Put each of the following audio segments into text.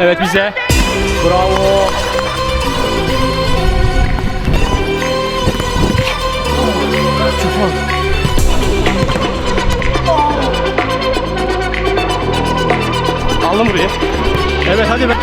Evet bize. Bravo. Fazla. Aldım burayı. Evet hadi be.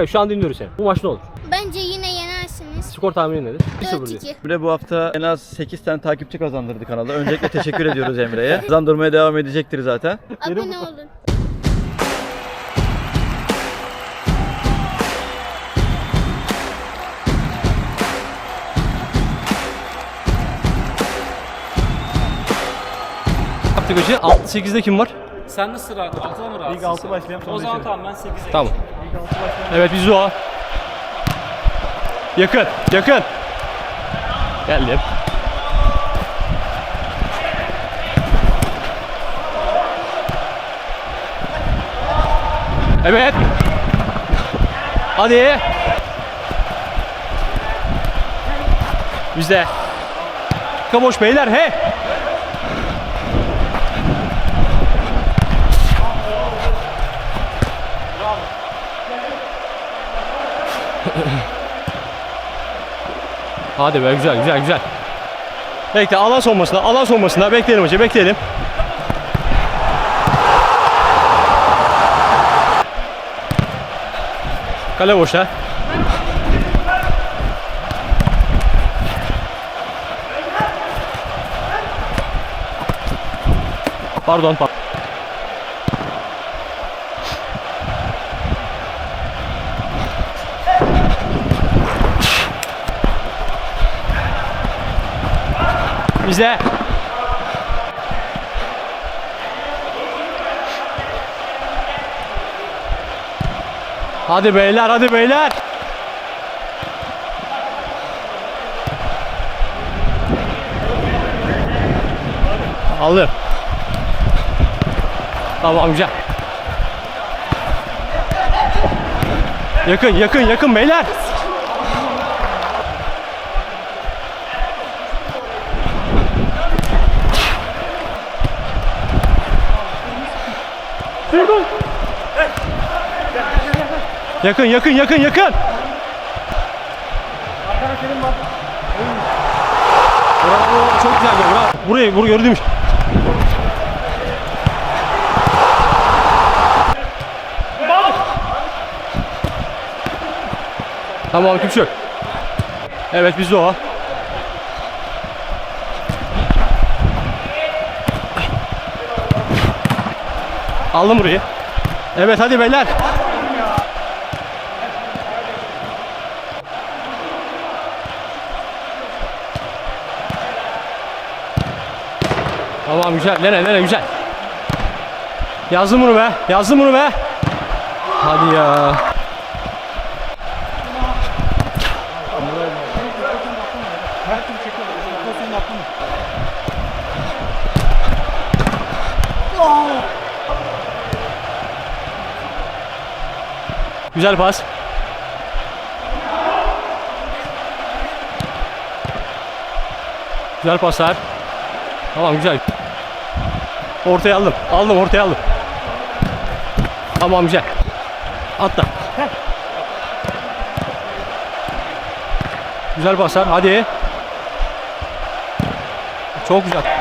Evet şu an dinliyoruz seni. Bu maç ne olur? Bence yine yenersiniz. Skor tahmini nedir? 1-0 diyor. 4-2. Emre bu hafta en az 8 tane takipçi kazandırdı kanalda. Öncelikle teşekkür ediyoruz Emre'ye. Kazandırmaya devam edecektir zaten. Abone olun. Yaptık hocı. 6-8'de kim var? Sen de sıra 6'da mı rahatsın? Lig altı başlayalım, sonra O zaman tamam ben 8'e. Tamam. Evet biz o. Yakın, yakın. Geldim. Evet. Hadi. Bizde. Kaboş beyler he. Hadi be güzel güzel güzel. Bekle alan sonmasına alan sonmasına bekleyelim hoca bekleyelim. Kale boşta. Pardon pardon. Bize. Hadi beyler, hadi beyler. Aldım. Tamam güzel. Yakın, yakın, yakın beyler. Yakın yakın yakın yakın. Bravo çok güzel gol bravo. Burayı burayı gördüm. Tamam kimse yok. Evet bizde o. Aldım burayı. Evet hadi beyler. Tamam güzel. Nene nene güzel. Yazdım bunu be. Yazdım bunu be. Hadi ya. Güzel pas. Güzel paslar. Tamam güzel. Ortaya aldım. Aldım ortaya aldım. Tamam güzel. Atla. Güzel paslar. Hadi. Çok güzel.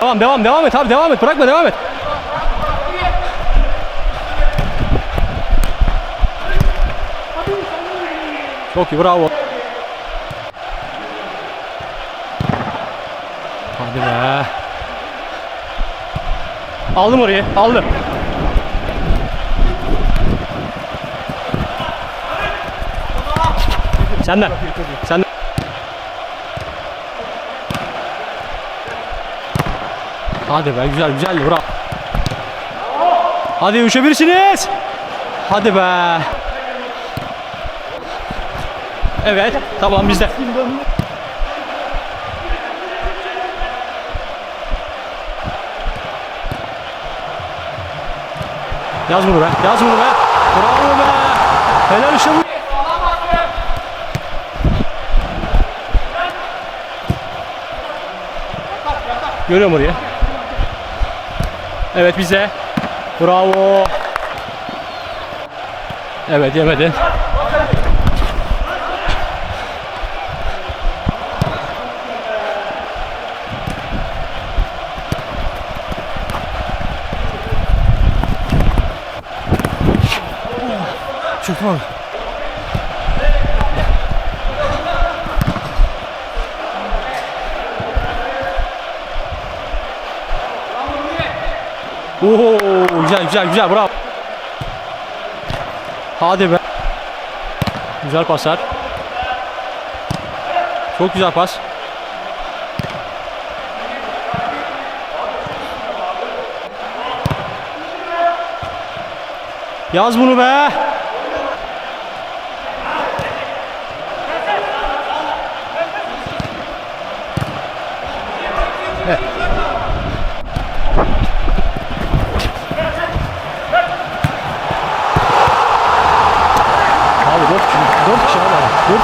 Tamam devam devam et abi devam et bırakma devam et. Çok iyi bravo. Hadi be. Aldım orayı aldım. Senden. Senden. Hadi be güzel güzel bravo. Hadi 3'e 1'siniz. Hadi be. Evet tamam bizde. Yaz bunu be. Yaz bunu be. Bravo be. Helal işte bu. Görüyorum oraya. Evet bize. Bravo. Evet yemedi. Çok Oo güzel güzel güzel bravo. Hadi be. Güzel paslar. Çok güzel pas. Yaz bunu be.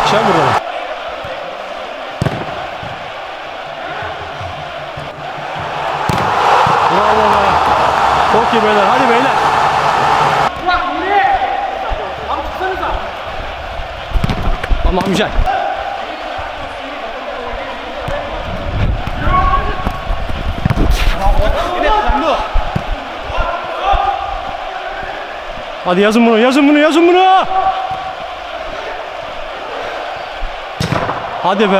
Abi. 4 kişi abi burada. Bravo be. Çok iyi beyler. Hadi beyler. Tamam güzel. Hadi yazın bunu, yazın bunu, yazın bunu. Hadi be.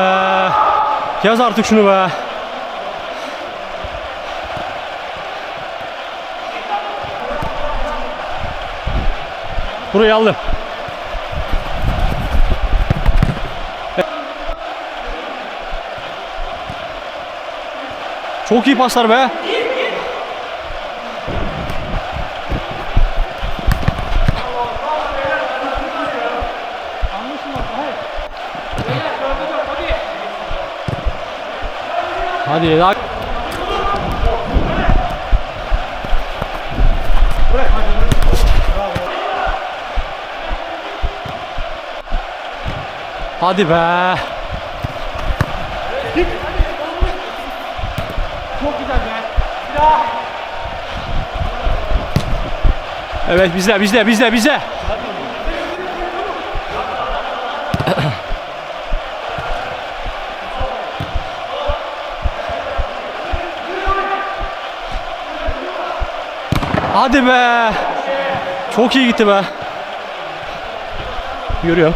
Yaz artık şunu be. Burayı aldım. Çok iyi paslar be. Hadi daha... Hadi be. Evet bizde bizde bizde bizde. Hadi be. Çok iyi gitti be. Görüyorum.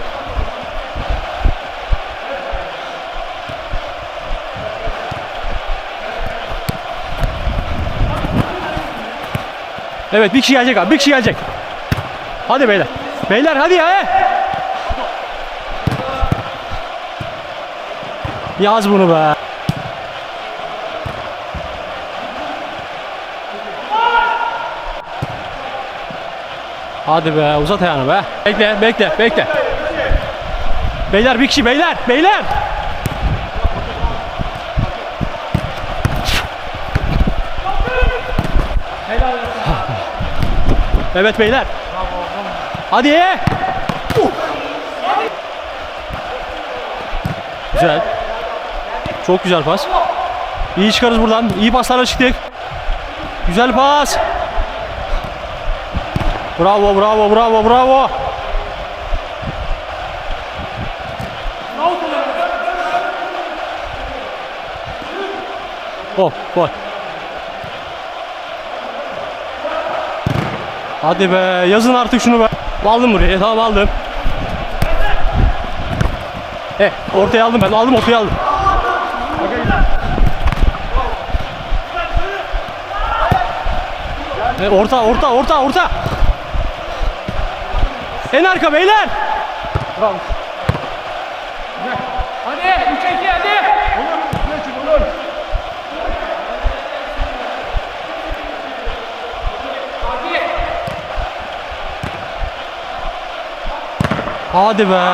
Evet bir kişi gelecek abi. Bir kişi gelecek. Hadi beyler. Beyler hadi ya. Yaz bunu be. Hadi be uzat ayağını be. Bekle bekle bekle. Beyler bir kişi beyler beyler. Evet beyler. Hadi. Güzel. Çok güzel pas. İyi çıkarız buradan. İyi paslarla çıktık. Güzel pas. Bravo, bravo, bravo, bravo. Oh, gol. Hadi be, yazın artık şunu be. Aldım buraya, tamam aldım. E, ortaya aldım ben, aldım ortaya aldım. E, orta, orta, orta, orta. En arka beyler. Hadi 3 2 hadi. Hadi be.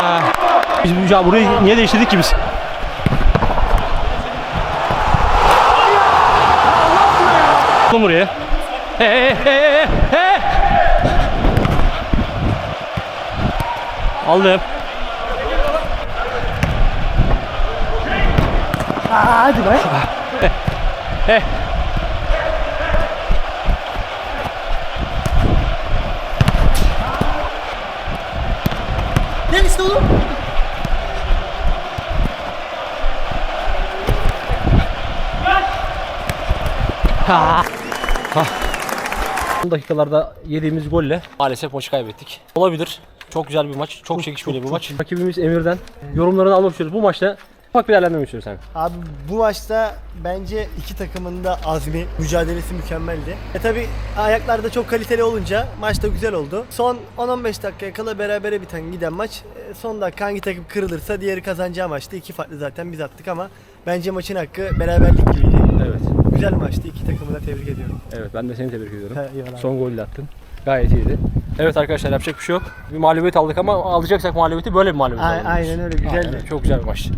Biz ya burayı niye değiştirdik ki biz? Buraya. He he he he he. Aldım. Hadi be. Eh. Neresi oğlum? Son dakikalarda yediğimiz golle maalesef maçı kaybettik. Olabilir. Çok güzel bir maç. Çok çekişmeli bir maç. Rakibimiz Emir'den yorumlarını almak istiyoruz. Bu maçta ufak bir değerlendirme istiyoruz sen. Abi bu maçta bence iki takımın da azmi, mücadelesi mükemmeldi. E tabi ayaklarda çok kaliteli olunca maç da güzel oldu. Son 10-15 dakikaya kala berabere biten giden maç. e, Son dakika hangi takım kırılırsa diğeri kazanacağı maçtı. İki farklı zaten biz attık ama bence maçın hakkı beraberlik gibiydi. Evet. Güzel maçtı. İki takımı da tebrik ediyorum. Evet ben de seni tebrik ediyorum. Ha. Son golü de attın. Gayet iyiydi. Evet arkadaşlar yapacak bir şey yok. Bir mağlubiyet aldık ama alacaksak mağlubiyeti böyle bir mağlubiyet A- alalım. aynen öyle güzeldi. Aynen, çok güzel bir maç.